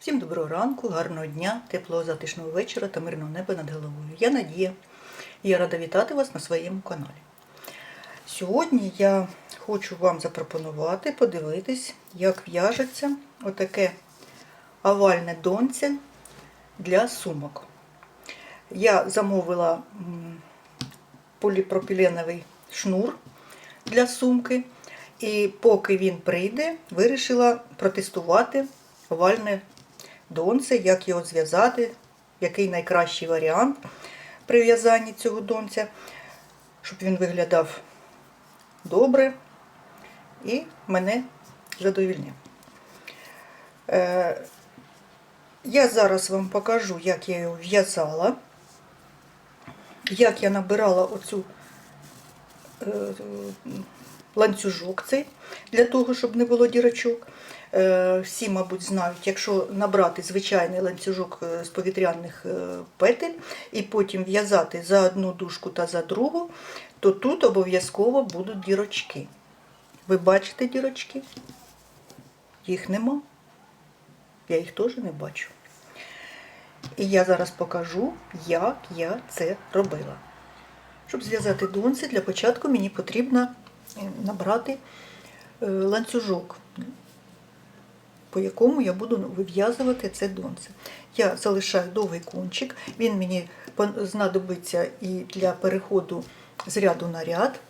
Всім доброго ранку, гарного дня, теплого затишного вечора та мирного неба над головою. Я Надія я рада вітати вас на своєму каналі. Сьогодні я хочу вам запропонувати подивитись, як в'яжеться отаке овальне донце для сумок. Я замовила поліпропіленовий шнур для сумки. І поки він прийде, вирішила протестувати овальне донце, як його зв'язати, який найкращий варіант при в'язанні цього донця, щоб він виглядав добре і мене задовільняв. Е, я зараз вам покажу, як я його в'язала, як я набирала оцю е, ланцюжок цей для того, щоб не було дірочок. Е, Всі, мабуть, знають, якщо набрати звичайний ланцюжок е, з повітряних е, петель і потім в'язати за одну дужку та за другу, то тут обов'язково будуть дірочки. Ви бачите дірочки? Їх нема. Я їх теж не бачу. І я зараз покажу, як я це робила. Щоб зв'язати донці, для початку мені потрібно е, набрати е, ланцюжок, по якому я буду вив'язувати це донце. Я залишаю довгий кончик, він мені знадобиться і для переходу з ряду на ряд.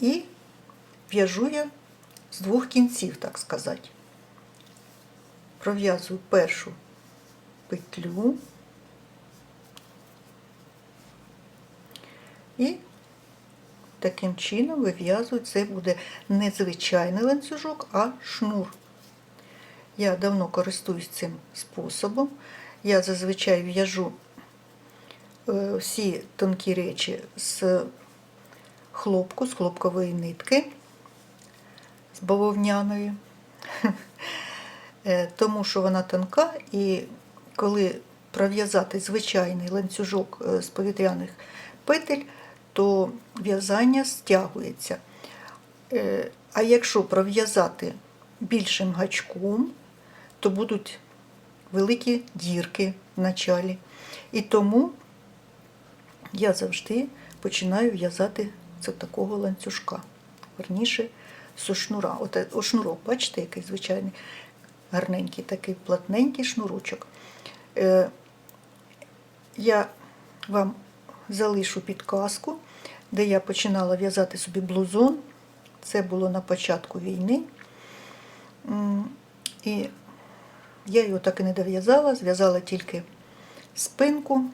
І в'яжу я з двох кінців, так сказати. Пров'язую першу петлю і таким чином вив'язую. Це буде не звичайний ланцюжок, а шнур. Я давно користуюсь цим способом. Я зазвичай в'яжу е, всі тонкі речі з хлопку, з хлопкової нитки, з бавовняної, Е, тому що вона тонка, і коли пров'язати звичайний ланцюжок е, з повітряних петель, то в'язання стягується. Е, А якщо пров'язати більшим гачком, то будуть великі дірки в началі. І тому я завжди починаю в'язати з такого ланцюжка. Верніше, з шнура. От, е, шнурок, бачите, який звичайний гарненький, такий плотненький шнурочок. Е, я вам залишу підказку, де я починала в'язати собі блузон. Це було на початку війни. І я його так і не дов'язала, зв'язала тільки спинку.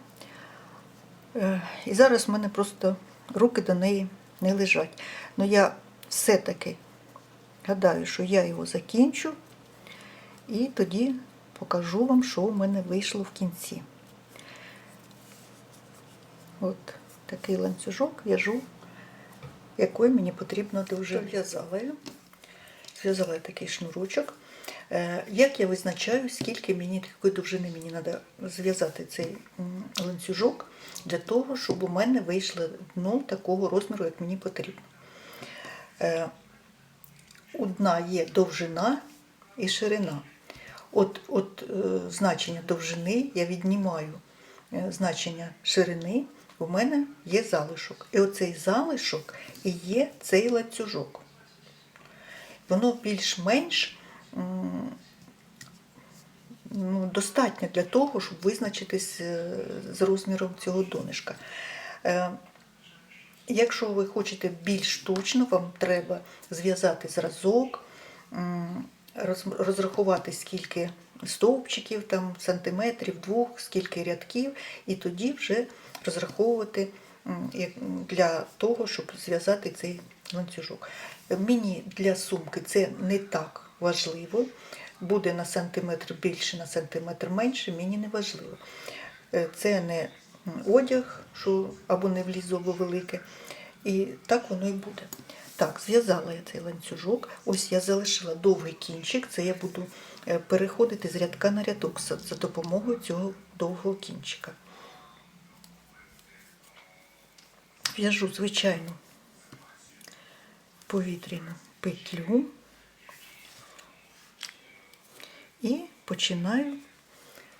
Е, І зараз в мене просто руки до неї не лежать. Ну я все-таки гадаю, що я його закінчу, і тоді покажу вам, що в мене вийшло в кінці. От такий ланцюжок в'яжу, який мені потрібно довжина. В'язала я. Зв'язала я такий шнурочок. Е, Як я визначаю, скільки мені такої довжини мені треба зв'язати цей ланцюжок для того, щоб у мене вийшло дно такого розміру, як мені потрібно. Е, У дна є довжина і ширина. От, от е, значення довжини я віднімаю е, значення ширини, у мене є залишок. І оцей залишок і є цей ланцюжок. Воно більш-менш ну, достатньо для того, щоб визначитись е, з розміром цього донишка. Е, Якщо ви хочете більш точно, вам треба зв'язати зразок, розрахувати скільки стовпчиків, там, сантиметрів, двох, скільки рядків, і тоді вже розраховувати для того, щоб зв'язати цей ланцюжок. Мені для сумки це не так важливо. Буде на сантиметр більше, на сантиметр менше, мені не важливо. Е, Це не одяг, що або не влізло, або велике. І так воно і буде. Так, зв'язала я цей ланцюжок. Ось я залишила довгий кінчик. Це я буду е, переходити з рядка на рядок за допомогою цього довгого кінчика. В'яжу звичайну повітряну петлю і починаю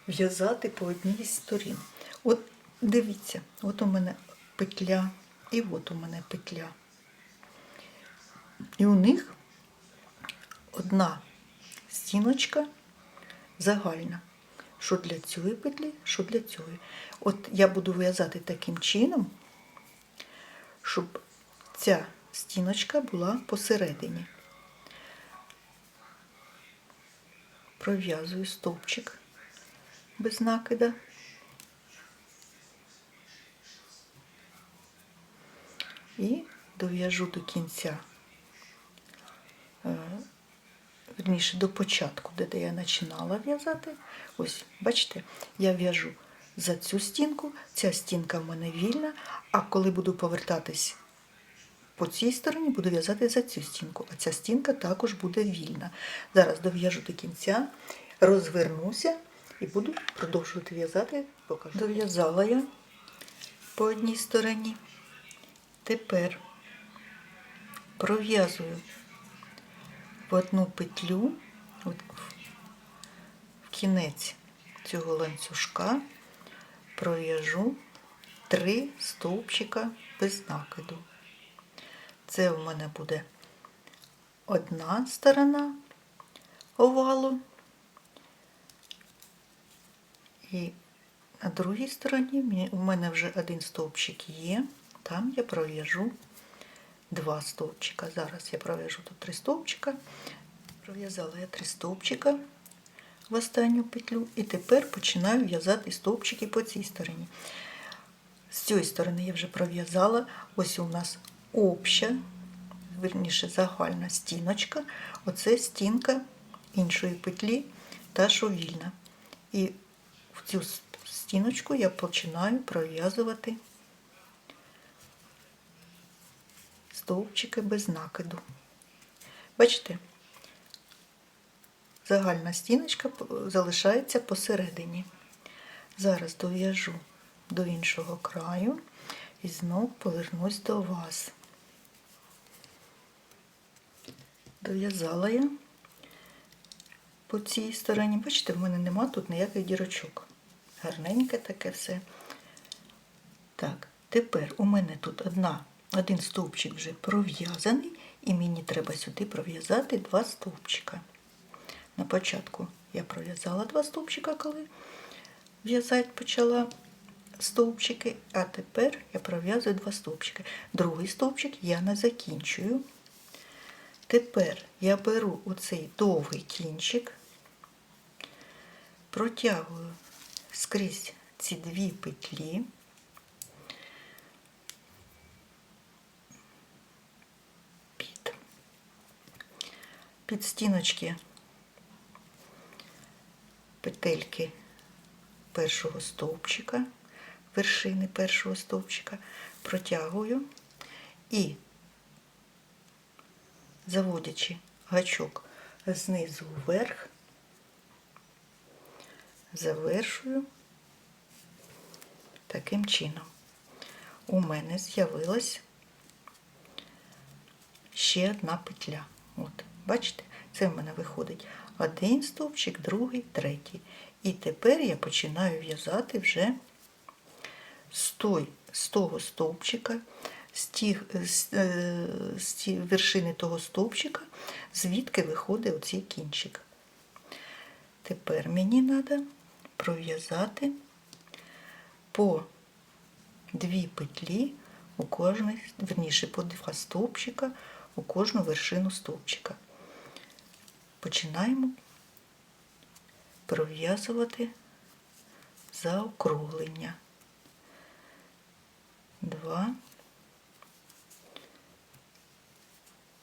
в'язати по одній із сторін. От дивіться, от у мене петля, і от у мене петля. І у них одна стіночка загальна. Що для цієї петлі, що для цієї. От я буду в'язати таким чином, щоб ця стіночка була посередині. Пров'язую стовпчик без накида. І дов'яжу до кінця, е, верніше до початку, де, де я починала в'язати. Ось, бачите, я в'яжу за цю стінку, ця стінка в мене вільна, а коли буду повертатись по цій стороні, буду в'язати за цю стінку, а ця стінка також буде вільна. Зараз дов'яжу до кінця, розвернуся і буду продовжувати в'язати. Покажу. Дов'язала я по одній стороні. Тепер пров'язую в одну петлю, в кінець цього ланцюжка пров'яжу три стовпчика без накиду. Це у мене буде одна сторона овалу. І на другій стороні у мене вже один стовпчик є. Там я пров'яжу два стовпчика. Зараз я пров'яжу тут три стовпчика. Пров'язала я три стовпчика в останню петлю. І тепер починаю в'язати стовпчики по цій стороні. З цієї сторони я вже пров'язала. Ось у нас обща, верніше загальна стіночка. Оце стінка іншої петлі, та що вільна. І в цю стіночку я починаю пров'язувати стовпчики без накиду. Бачите? Загальна стіночка залишається посередині. Зараз дов'яжу до іншого краю і знов повернусь до вас. Дов'язала я по цій стороні. Бачите, в мене нема тут ніяких дірочок. Гарненьке таке все. Так, тепер у мене тут одна, один стовпчик вже пров'язаний, і мені треба сюди пров'язати два стовпчика. На початку я пров'язала два стовпчика, коли в'язати почала стовпчики, а тепер я пров'язую два стовпчики. Другий стовпчик я не закінчую. Тепер я беру оцей довгий кінчик, протягую скрізь ці дві петлі. Під, під стіночки петельки першого стовпчика, вершини першого стовпчика, протягую і заводячи гачок знизу вверх, завершую таким чином. У мене з'явилась ще одна петля. От, бачите, це в мене виходить один стовпчик, другий, третій. І тепер я починаю в'язати вже з, той, з того стовпчика, з, тих, з, е, з вершини того стовпчика, звідки виходить оцей кінчик. Тепер мені треба пров'язати по дві петлі у кожний, верніше по два стовпчика у кожну вершину стовпчика. Починаємо пров'язувати заокруглення. Два,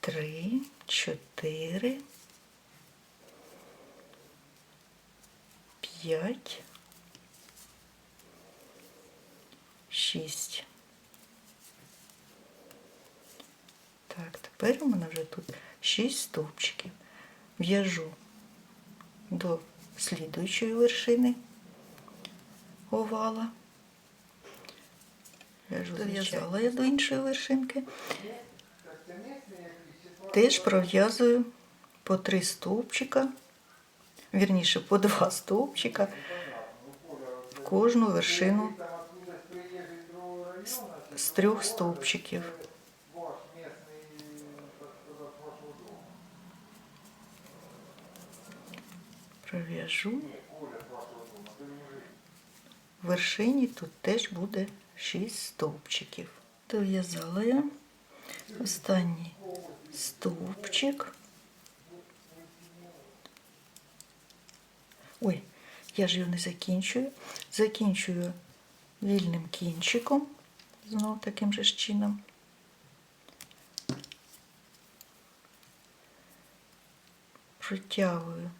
три, чотири, п'ять, шість. Так, тепер у мене вже тут шість стовпчиків. В'яжу до слідуючої вершини овала. В'яжу, Дов'язала я до іншої вершинки. Теж пров'язую по три стовпчика вірніше, по два стовпчика в кожну вершину з трьох стовпчиків. Пров'яжу. В вершині тут теж буде 6 стовпчиків. Дов'язала я останній стовпчик. Ой, я ж його не закінчую. Закінчую вільним кінчиком, знову таким же чином. Протягую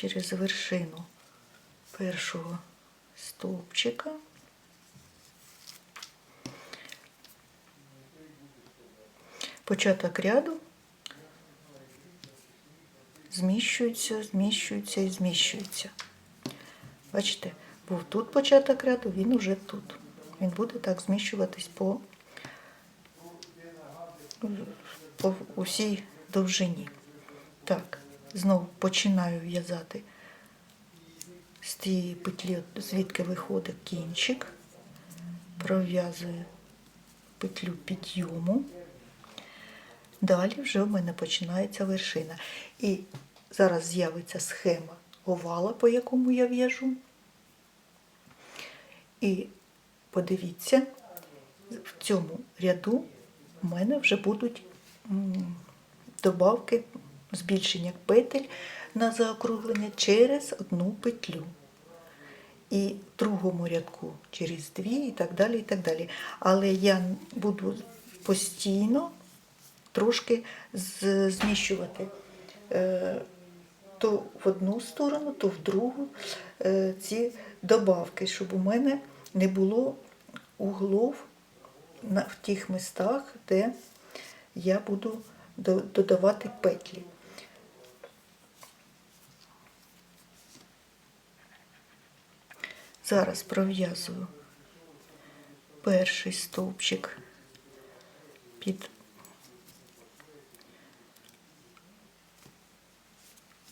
через вершину першого стовпчика. Початок ряду зміщується, зміщується і зміщується. Бачите, був тут початок ряду, він уже тут. Він буде так зміщуватись по, по усій довжині. Так, знову починаю в'язати з тієї петлі, звідки виходить кінчик, пров'язую петлю підйому. Далі вже в мене починається вершина. І зараз з'явиться схема овала, по якому я в'яжу. І подивіться, в цьому ряду в мене вже будуть добавки, збільшення петель на заокруглення через одну петлю. І в другому рядку через дві і так далі. і так далі. Але я буду постійно трошки зміщувати е, то в одну сторону, то в другу е, ці добавки, щоб у мене не було углов в тих містах, де я буду до- додавати петлі. Зараз пров'язую перший стовпчик під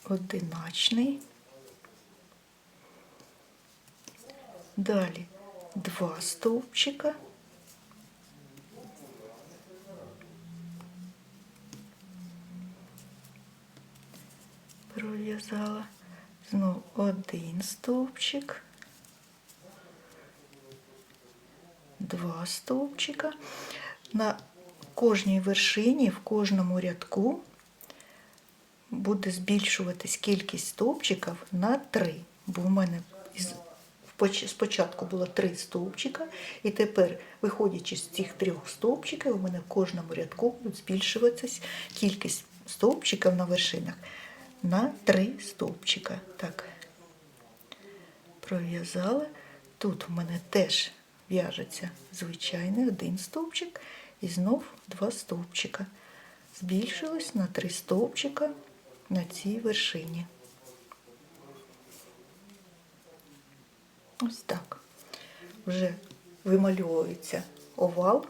одиначний. Далі два стовпчика. Пров'язала. Знову один стовпчик. Два стовпчика. На кожній вершині, в кожному рядку буде збільшуватись кількість стовпчиків на 3. Бо в мене спочатку було 3 стовпчика, і тепер, виходячи з цих трьох стовпчиків, у мене в кожному рядку буде збільшуватись кількість стовпчиків на вершинах на 3 стовпчика. Так, пров'язала. Тут у мене теж в'яжеться звичайний один стовпчик і знов два стовпчика. Збільшилось на три стовпчика на цій вершині. Ось так. Вже вимальовується овал.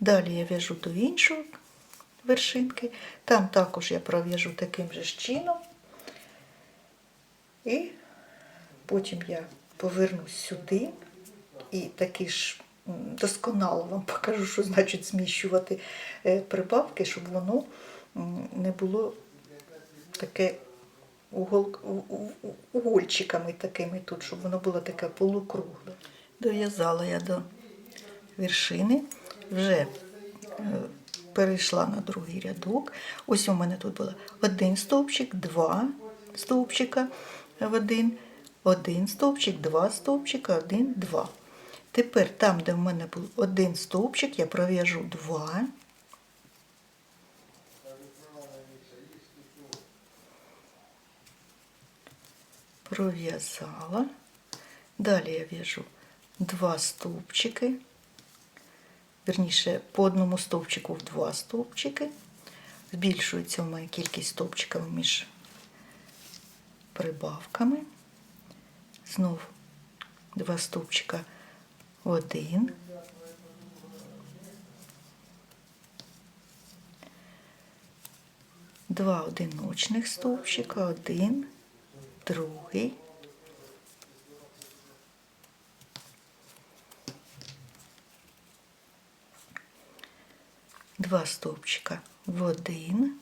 Далі я в'яжу до іншої вершинки. Там також я пров'яжу таким же чином. І потім я повернусь сюди і таки ж досконало вам покажу, що значить зміщувати е, прибавки, щоб воно не було таке угол, угольчиками такими тут, щоб воно було таке полукругле. Дов'язала я до вершини, вже е, перейшла на другий рядок. Ось у мене тут було один стовпчик, два стовпчика в один, один стовпчик, два стовпчика, один, два. Тепер там, де в мене був один стовпчик, я пров'яжу два. Пров'язала. Далі я в'яжу два стовпчики. Верніше, по одному стовпчику в два стовпчики. Збільшується в мене кількість стовпчиків між прибавками. Знов два стовпчика один. два одиночних стовпчика, один, другий. Два стовпчика в один.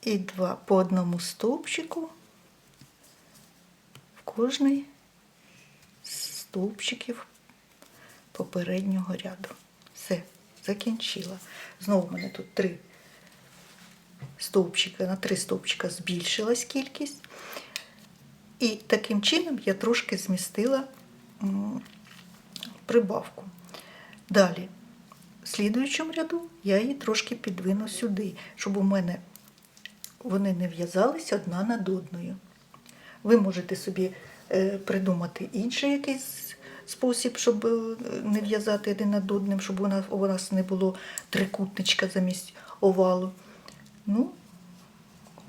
І два по одному стовпчику кожний з стовпчиків попереднього ряду. Все, закінчила. Знову в мене тут три стовпчика, на три стовпчика збільшилась кількість. І таким чином я трошки змістила прибавку. Далі, в слідуючому ряду я її трошки підвину сюди, щоб у мене вони не в'язалися одна над одною. Ви можете собі е, придумати інший якийсь спосіб, щоб е, не в'язати один над одним, щоб у нас, не було трикутничка замість овалу. Ну,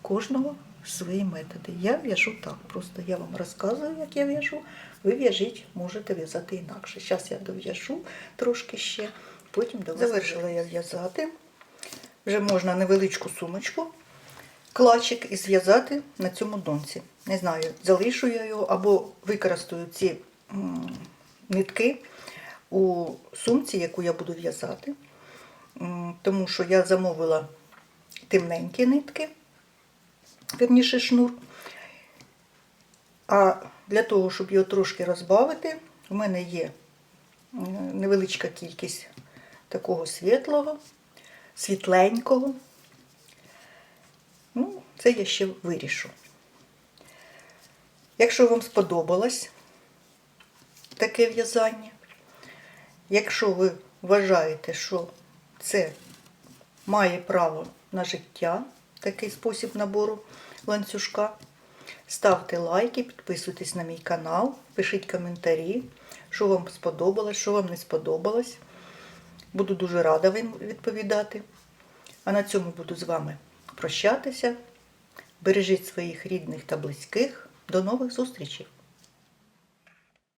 кожного свої методи. Я в'яжу так. Просто я вам розказую, як я в'яжу. Ви в'яжіть, можете в'язати інакше. Зараз я дов'яжу трошки ще, потім до вас. Завершила я в'язати. Вже можна невеличку сумочку, клачик і зв'язати на цьому донці. Не знаю, залишу я його або використаю ці нитки у сумці, яку я буду в'язати. Тому що я замовила темненькі нитки, верніше шнур. А для того, щоб його трошки розбавити, у мене є невеличка кількість такого світлого, світленького. Ну, це я ще вирішу. Якщо вам сподобалось таке в'язання, якщо ви вважаєте, що це має право на життя, такий спосіб набору ланцюжка, ставте лайки, підписуйтесь на мій канал, пишіть коментарі, що вам сподобалось, що вам не сподобалось. Буду дуже рада вам відповідати. А на цьому буду з вами прощатися. Бережіть своїх рідних та близьких. До нових зустрічей!